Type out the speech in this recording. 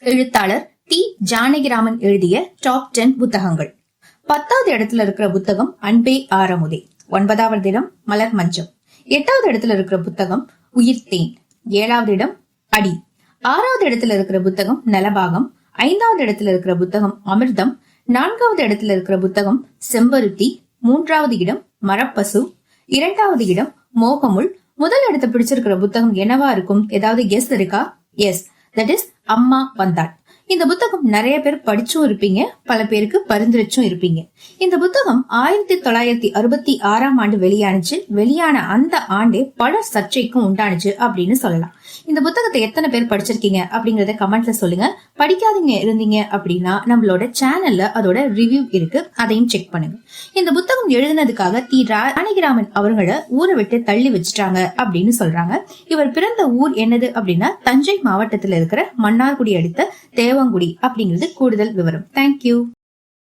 எழுத்தாளர் டி. ஜானகிராமன் எழுதிய top ten புத்தகங்கள். பத்தாவது இடத்துல இருக்கிற புத்தகம் அன்பே ஆரமுதே. ஒன்பதாவது இடம் மலர் மஞ்சம். எட்டாவது இடத்துல இருக்கிற புத்தகம் உயிர் தேன். ஏழாவது இடம் அடி. ஆறாவது இடத்துல இருக்கிற புத்தகம் நலபாகம். ஐந்தாவது இடத்துல இருக்கிற புத்தகம் அமிர்தம். நான்காவது இடத்துல இருக்கிற புத்தகம் செம்பருத்தி. மூன்றாவது இடம் மரப்பசு. இரண்டாவது இடம் மோகமுள். முதல் இடத்தை பிடிச்சிருக்கிற புத்தகம் என்னவா இருக்கும்? ஏதாவது கெஸ் இருக்கா? Yes that is Amma Pandit. இந்த புத்தகம் நிறைய பேர் படிச்சும் இருப்பீங்க பல பேருக்கு பரிந்துரைச்சும் இருப்பீங்க. இந்த புத்தகம் ஆயிரத்தி தொள்ளாயிரத்தி அறுபத்தி ஆறாம் ஆண்டு வெளியானுச்சு. வெளியான அந்த ஆண்டே பல சர்ச்சைக்கும் உண்டானுச்சு அப்படின்னு சொல்லலாம். இந்த புத்தகத்தை எத்தனை பேர் படிச்சிருக்கீங்க அப்படிங்கறத கமெண்ட்ல சொல்லுங்க. படிக்காதீங்க இருந்தீங்க அப்படின்னா நம்மளோட சேனல்ல அதோட ரிவ்யூ இருக்கு. அதையும் செக் பண்ணுங்க. இந்த புத்தகம் எழுதினதுக்காக தி ராணிகிராமன் அவர்களை ஊரை விட்டு தள்ளி வச்சுட்டாங்க அப்படின்னு சொல்றாங்க. இவர் பிறந்த ஊர் என்னது அப்படின்னா தஞ்சை மாவட்டத்தில் இருக்கிற மன்னார்குடி அடுத்த தேவங்குடி அப்படிங்கிறது கூடுதல் விவரம். தேங்க்யூ